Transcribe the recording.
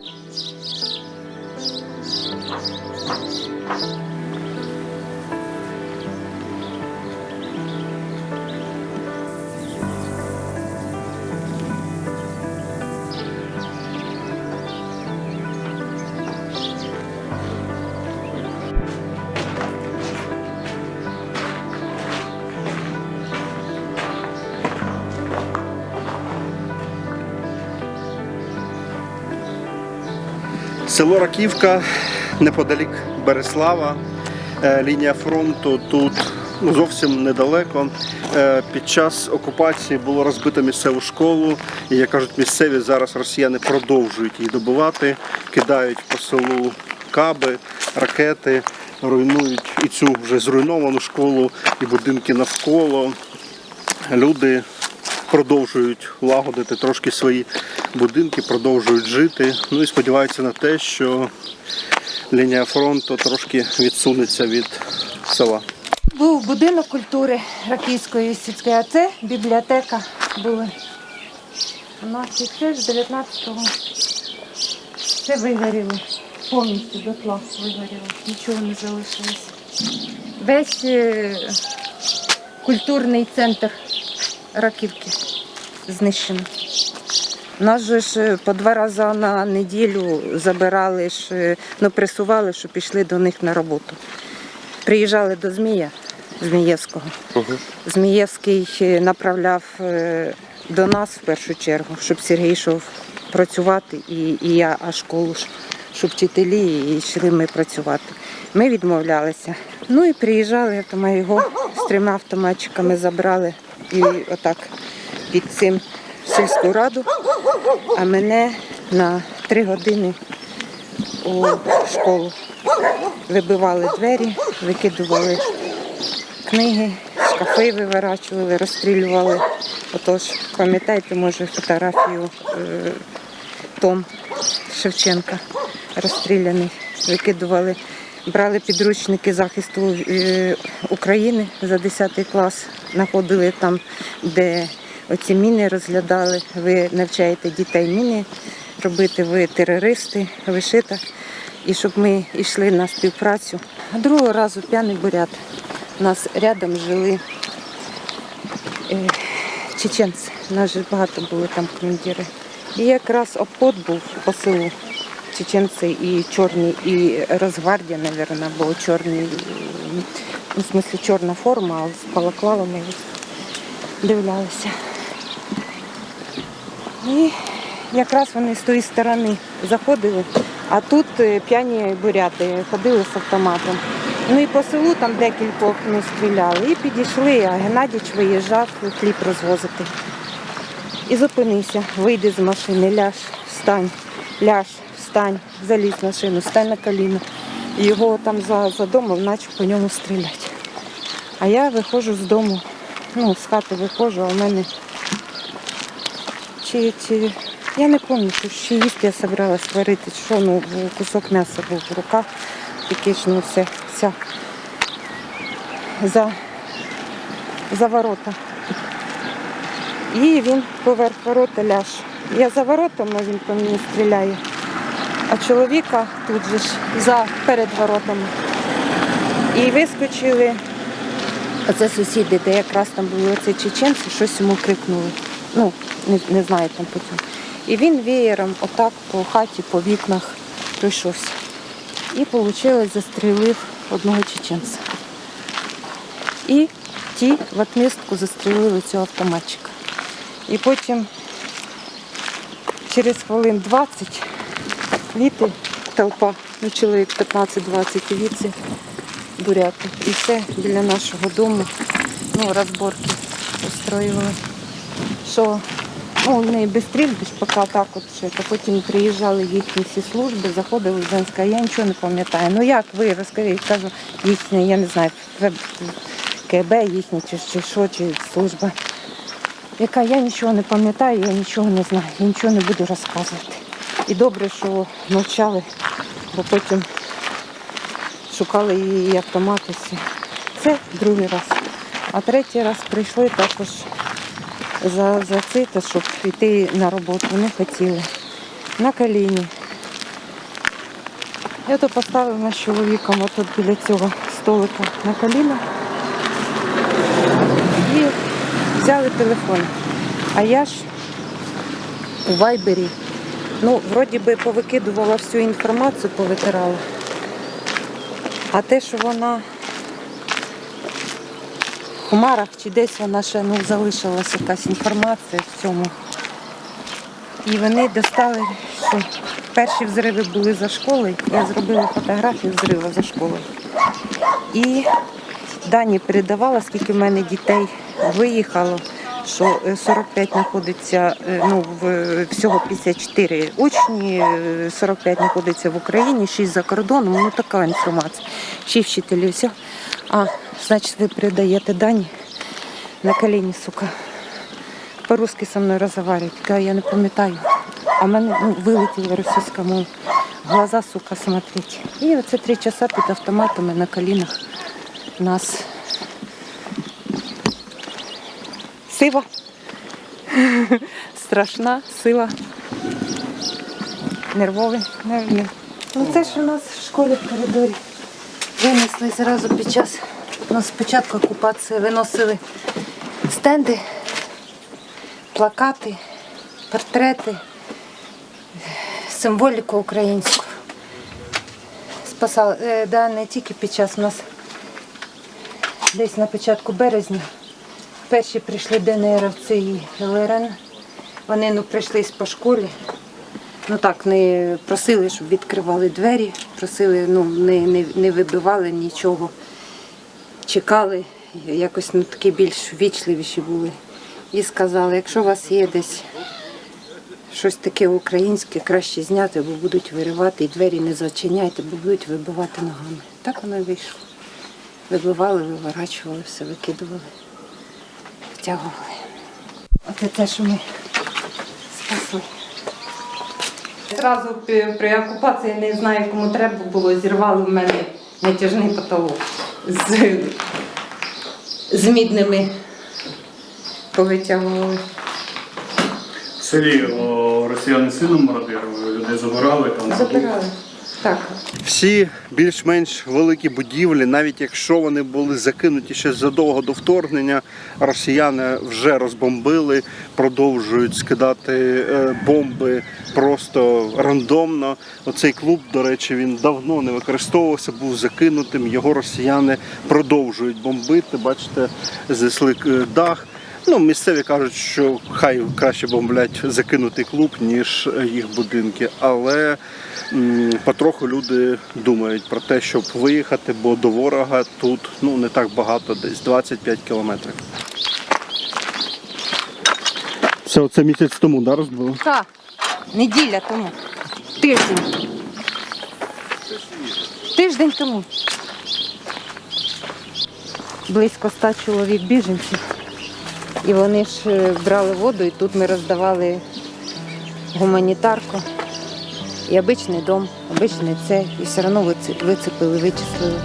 Thank you. Село Раківка неподалік Береслава. Е, Лінія фронту тут ну, зовсім недалеко. Е, Під час окупації було розбито місцеву школу. І як кажуть, місцеві зараз росіяни продовжують її добивати, кидають по селу каби, ракети, руйнують і цю вже зруйновану школу, і будинки навколо. Люди продовжують лагодити трошки свої будинки, продовжують жити. Ну і сподіваються на те, що лінія фронту трошки відсунеться від села. Був будинок культури Ракійської сільської, а це бібліотека були. Вона ще з 19-го все вигоріло. Повністю дотла вигоріло. Нічого не залишилося. Весь е, культурний центр Раківки знищено. Нас же ж е, по два рази на неділю забирали, ж, е, ну, пресували, що пішли до них на роботу. Приїжджали до Змія Змієвського. Змієвський е, направляв до нас в першу чергу, щоб Сергій йшов працювати, і, і я, а школу щоб вчителі і йшли ми працювати. Ми відмовлялися. Ну і приїжджали, то ми його з трьома автоматчиками забрали і отак під цим сільську раду, а мене на три години у школу. Вибивали двері, викидували книги, шкафи виворачували, розстрілювали. Отож, пам'ятаєте, може, фотографію е, Том Шевченка розстріляний, викидували. Брали підручники захисту е, України за 10 клас, знаходили там, де оці міни розглядали. Ви навчаєте дітей міни робити, ви терористи, ви шита. І щоб ми йшли на співпрацю. Другого разу п'яний бурят. У нас рядом жили е, чеченці. У нас же багато було там командири. І якраз обход був по селу. Чеченці і чорні, і Росгвардія, мабуть, бо чорний, м, ну, в смислі чорна форма, а з балаклавами дивлялися. І якраз вони з тої сторони заходили, а тут е, п'яні буряти ходили з автоматом. Ну і по селу там декількох ну, стріляли. І підійшли, а Геннадіч виїжджав хліб розвозити. І зупинився, вийди з машини, ляж, встань, ляж, встань, залізь в машину, встань на коліно. Його там за, за домом почав по ньому стріляти. А я виходжу з дому, ну, з хати виходжу, а в мене чи, чи я не пам'ятаю, що їсти я збиралась варити, що, ну, кусок м'яса був в руках, ну, все, вся за, за ворота. І він поверх ворота ляж. Я за воротами, він по мені стріляє. А чоловіка тут же ж за перед воротами. І вискочили. Оце сусіди, де якраз там були оці чеченці, щось йому крикнули. Ну, не, не знаю там потім. І він веєром отак по хаті, по вікнах пройшовся. І вийшло, застрілив одного чеченця. І ті в отмістку застрілили цього автоматчика. І потім через хвилин 20 літи толпа, ну чоловік 15-20 і віці буряти. І все біля нашого дому, ну, розборки устроювали. Що ну, не без стрільбищ, поки так от ще, то потім приїжджали їхні всі служби, заходили в Женська, я нічого не пам'ятаю. Ну як ви розкажіть, кажу, їхня, я не знаю, КБ їхня чи, чи що, чи служба. Яка я нічого не пам'ятаю, я нічого не знаю, я нічого не буду розказувати. І добре, що мовчали, бо потім шукали її автомати. Це другий раз. А третій раз прийшли також за, за це, щоб йти на роботу. Не хотіли. На коліні Я то поставила з чоловіком отут біля цього столика на коліна і взяли телефон. А я ж у вайбері, ну, вроді би повикидувала всю інформацію, повитирала. А те, що вона в хмарах чи десь вона ще ну, залишилась якась інформація в цьому. І вони достали, що перші взриви були за школою. Я зробила фотографію взриву за школою. І дані передавала, скільки в мене дітей виїхало, що е, 45 знаходиться, е, ну, всього 54 учні, е, 45 знаходиться в Україні, 6 за кордоном, ну така інформація. 6 вчителів, все. А, значить, ви передаєте дані на коліні, сука по-русски со мною розмовляють. Я не пам'ятаю. А в мене ну, вилетіла російська мова. Глаза, сука, смотреть. І оце три часа під автоматами на колінах нас. Сива. Страшна сила. Нервовий, нервний. Ну це ж у нас в школі в коридорі. Винесли зразу під час. Ну, спочатку окупації виносили стенди плакати, портрети, символіку українську. Спасали, е, да, не тільки під час у нас десь на початку березня. Перші прийшли ДНРовці і ЛРН. Вони ну, прийшли по школі. Ну так, не просили, щоб відкривали двері, просили, ну, не, не, не вибивали нічого. Чекали, якось ну, такі більш вічливіші були. І сказали, якщо у вас є десь щось таке українське, краще зняти, бо будуть виривати і двері не зачиняйте, бо будуть вибивати ногами. Так воно і вийшло. Вибивали, виворачували, все викидували, втягували. Оце те, що ми спасли. Зразу при, окупації не знаю, кому треба було, зірвали в мене натяжний потолок з, з мідними повитягували. В селі о, росіяни сильно мародерили, людей забирали там. Забирали. Так. Всі більш-менш великі будівлі, навіть якщо вони були закинуті ще задовго до вторгнення, росіяни вже розбомбили, продовжують скидати е, бомби просто рандомно. Оцей клуб, до речі, він давно не використовувався, був закинутим. Його росіяни продовжують бомбити. Бачите, знесли е, дах. Ну, місцеві кажуть, що хай краще бомблять закинутий клуб, ніж їх будинки. Але м, потроху люди думають про те, щоб виїхати, бо до ворога тут ну, не так багато, десь 25 кілометрів. Це оце місяць тому, да, розбило? Так. Неділя тому. Тиждень. Тиждень тому. Близько ста чоловік біженців. І вони ж е, брали воду, і тут ми роздавали гуманітарку. І обичний дом, обичний це, і все одно вицепили, вичислили.